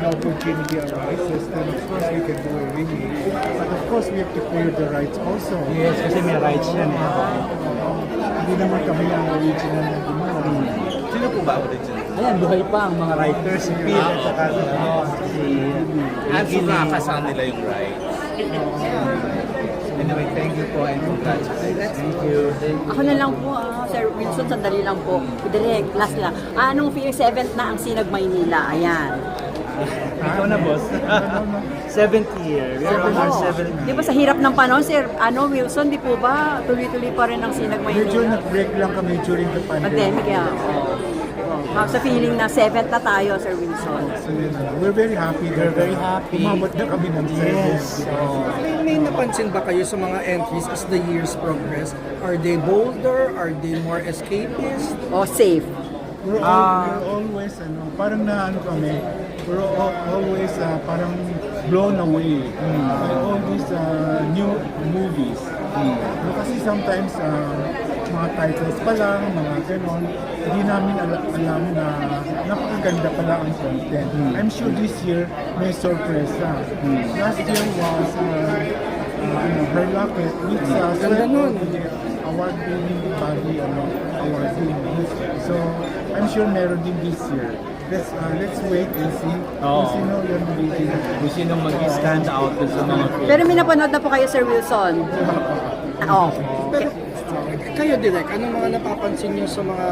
the opportunity arises, then of course we can do a remake. But of course we have to clear the rights also. Yes, kasi may rights yan eh. Hindi naman kami ang original na gumawa. Sino po ba original? Ayan, buhay pa ang mga writers, si Phil at saka si, ano, si At so nakakasama nila yung rights. Anyway, thank you po and congratulations. Thank you. Ako na lang po, ah, Sir Wilson, sandali lang po. Direct, last lang. Ah, anong feeling 7th na ang Sinag Maynila? Ayan. Ikaw na, boss. 70 year. We are on our 70 Di ba sa hirap ng panahon, Sir, ano, Wilson, di po ba tuloy-tuloy pa rin ang Sinag Medyo Maynila? nag-break lang kami during the pandemic. Pandemic, yeah. Oh. Ah, sa feeling na 7th na tayo, Sir Wilson. So, yun, we're very happy. We're very happy. Umabot na kami ng Yes. seven. Oh. May, may napansin ba kayo sa mga entries as the years progress? Are they bolder? Are they more escapist? Oh, safe. We're, all, Ah. we're always, ano, parang na ano kami, we're al- always uh, parang blown away by all these uh, new movies. No, kasi sometimes, uh, mga titles pa lang, mga ganon, hindi namin ala- alam na napakaganda pala ang content. I'm sure this year may sorpresa. Last year was uh, uh, ano, Her Locket, which uh, Ganda nun. award-winning body ano, awarding. So, I'm sure meron din this year. Let's uh, let's wait and see kung Oo. sino yung magiging Kung sino mag-stand out dun sa mga film. Pero may napanood na po kayo, Sir Wilson. Oh. Pero kayo direct, anong mga napapansin nyo sa mga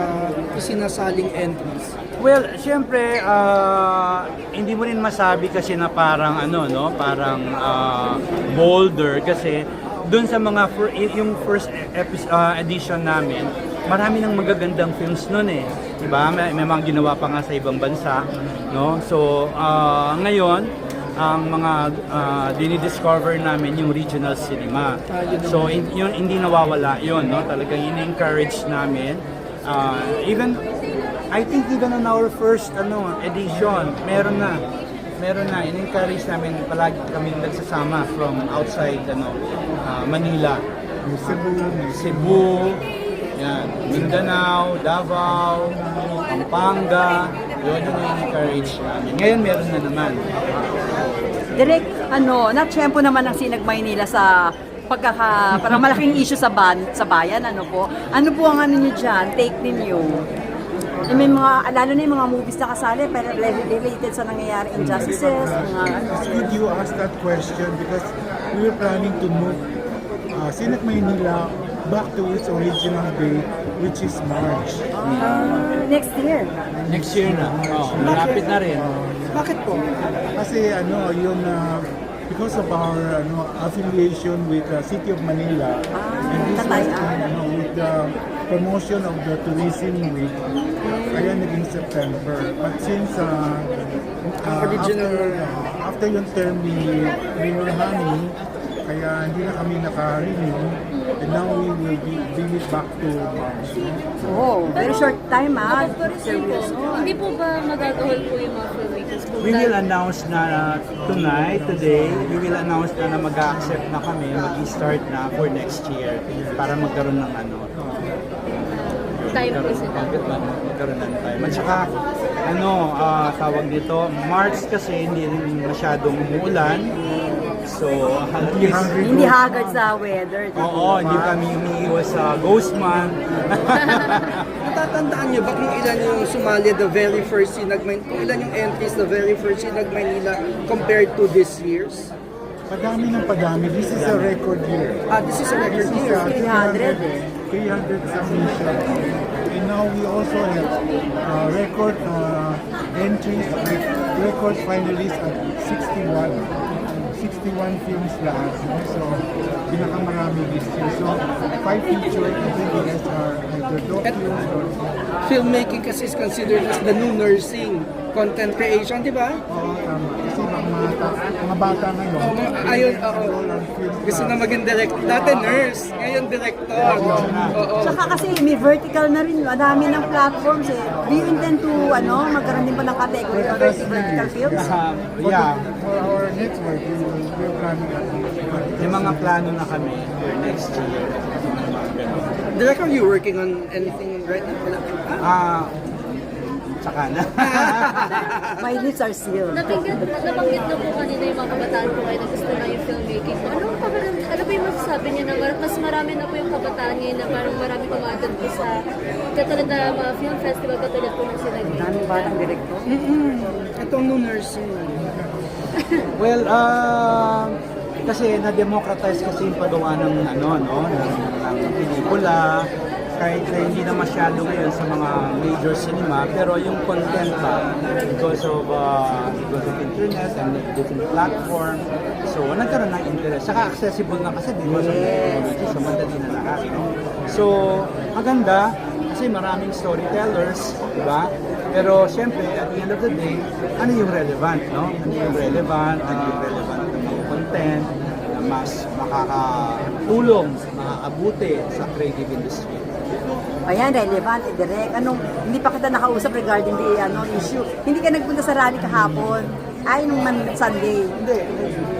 isinasaling entries? Well, siyempre, ah, hindi mo rin masabi kasi na parang ano, no? Parang ah, bolder kasi dun sa mga fir- y- yung first epi- ah, edition namin, marami ng magagandang films nun eh. Diba? May, may mga ginawa pa nga sa ibang bansa, no? So, ah, ngayon, ang mga ah, dinidiscover namin yung regional cinema. So, in, yun, hindi nawawala yun, no? Talagang in-encourage namin. Ah, even I think even on our first ano edition, meron na. Meron na. In-encourage namin palagi kami nagsasama from outside ano ah, Manila. Cebu. Cebu, yan, Mindanao, Davao, Pampanga, yun yung in-encourage namin. Ngayon meron na naman. Direct, ano, natsyempo naman ang Sinag Maynila sa pagkaka, parang malaking issue sa ban, sa bayan, ano po. Ano po ang ano niyo dyan, take ninyo? Eh, may mga, lalo na yung mga movies na kasali, pero related sa nangyayari injustices, mga ano. It's good you asked that question because we were planning to move uh, Sinat Maynila back to its original date, which is March. Ah, next year. Next year na. Oh, malapit na rin. Bakit po? Kasi ano, yun, uh, because of our ano, affiliation with the City of Manila, and this was in, ano, with the promotion of the tourism week, kaya naging September. But since uh, uh, original- after, uh, after yung term ni Mayor Hani, kaya hindi na kami naka-renew, and now we will be, bring it back to March. Oh, very short time ah, Sir Hindi po, Wilson. hindi po ba magagawal po yung mga filmmakers po? We will announce na uh, tonight, today, we will announce na na mag-accept na kami, mag-start na for next year para magkaroon ng ano. Time po sila. Magkaroon magkaroon ng time. At saka, ano, ah, tawag dito, March kasi hindi masyadong umuulan. So, at Hindi least, hungry Hindi haggard sa weather. oo, hindi kami umiiwas sa ghost month. Natatandaan nyo ba kung ilan yung sumali the very first Sinag Maynila, kung ilan yung entries the very first Sinag Maynila compared to this year's? Padami ng padami. This is a record year. Ah, this is a record This is year. uh, 300 eh. 300 submissions. And now we also have uh, record uh, entries with record finalists at 61. 61 films lahat. No? So, pinakamarami this year. So, five featured and then the rest are either documents or... Filmmaking kasi is considered as the new nursing content creation, di ba? Oo, tama. Kasi mga, mga, mga bata ngayon, Oo, mga- ayun, oo. Gusto na maging director. Dati nurse, ngayon director. Oo. Saka kasi may vertical na rin, madami ng platforms eh. Do you intend to, ano, magkaroon din ba ng category of vertical films? Yeah, for our next work, we will, we at may mga plano na kami for next year. Mga ganun. Direct, are you working on anything right now? Ah, Ah, saka na. My lips are sealed. Nabanggit, nabanggit na po kanina yung mga kabataan po kayo na gusto na yung filmmaking. Ano, parang, ano ba yung masasabi niya na mas marami na po yung kabataan ngayon na parang marami pumatag po sa katulad na mga film festival katulad po ng sinagay. Daming batang direktor. Itong no nursing. Well, ah, kasi na-democratize kasi yung paggawa ng ano, no, ng, ng pelikula, kahit na hindi na masyado ngayon sa mga major cinema, pero yung content pa, because of, uh, because of internet and different platform, so nagkaroon ng interest. Saka accessible na kasi because of technology, so madali na lahat. No? So, maganda, kasi maraming storytellers, di ba? Pero siyempre, at the end of the day, ano yung relevant, no? Ano yung relevant, ano yung relevant ng mga content na mas makakatulong, makakabuti sa creative industry. Ayan, relevant, eh, direct. Anong, hindi pa kita nakausap regarding the ano, issue. Hindi ka nagpunta sa rally kahapon. Ay, nung man, Sunday. Hindi,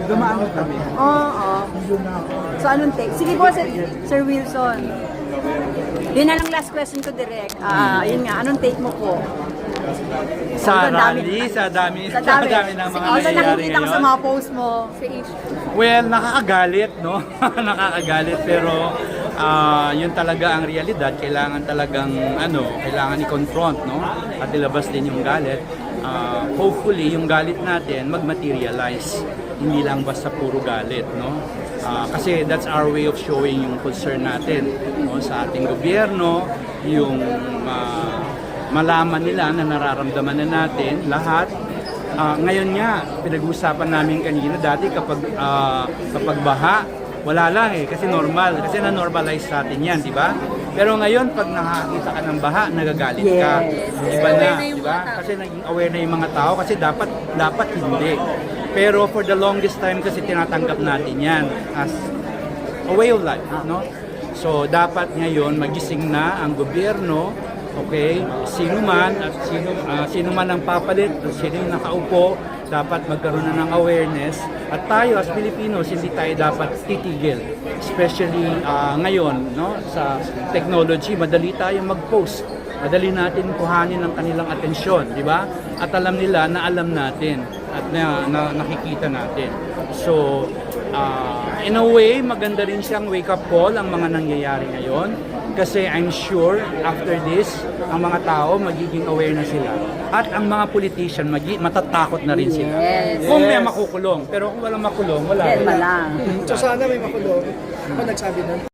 dumaan kami. Oo. So, anong take? Sige po, Sir, Sir Wilson. Yun na lang last question ko direct. Ah, yun nga, anong take mo po? Sa dami- rally, sa dami, Sa dami. ng mga Although nangyayari nakikita ko sa ngayon. mga post mo. Sa issue. Well, nakakagalit, no? nakakagalit, pero ah, yun talaga ang realidad. Kailangan talagang, ano, kailangan i-confront, no? At ilabas din yung galit. Ah, hopefully, yung galit natin mag-materialize. Hindi lang basta puro galit, no? Ah, kasi that's our way of showing yung concern natin no? sa ating gobyerno, yung ah, malaman nila na nararamdaman na natin lahat Ah, ngayon nga, pinag-uusapan namin kanina dati kapag ah, kapag baha, wala lang eh kasi normal kasi na-normalize sa atin 'yan, di ba? Pero ngayon pag nakakita ka ng baha, nagagalit ka. Yes. Iba na, di ba? Kasi naging aware na yung mga tao kasi dapat dapat hindi. Pero for the longest time kasi tinatanggap natin 'yan as a way of life, no? So dapat ngayon magising na ang gobyerno, okay? Sino man at sino ah, sino man ang papalit, at sino yung nakaupo, dapat magkaroon na ng awareness at tayo as Filipinos hindi tayo dapat titigil. Especially ah, ngayon, no? Sa technology, madali tayong mag-post. Madali natin kuhanin ang kanilang atensyon, di ba? At alam nila na alam natin at na, na nakikita natin. So, Ah, in a way, maganda rin siyang wake-up call ang mga nangyayari ngayon. Kasi I'm sure after this, ang mga tao magiging aware na sila. At ang mga politician, magi- matatakot na rin sila. Yes. Kung may makukulong. Pero kung walang makulong, wala. Pa lang. So sana may makulong. Ako nagsabi nun.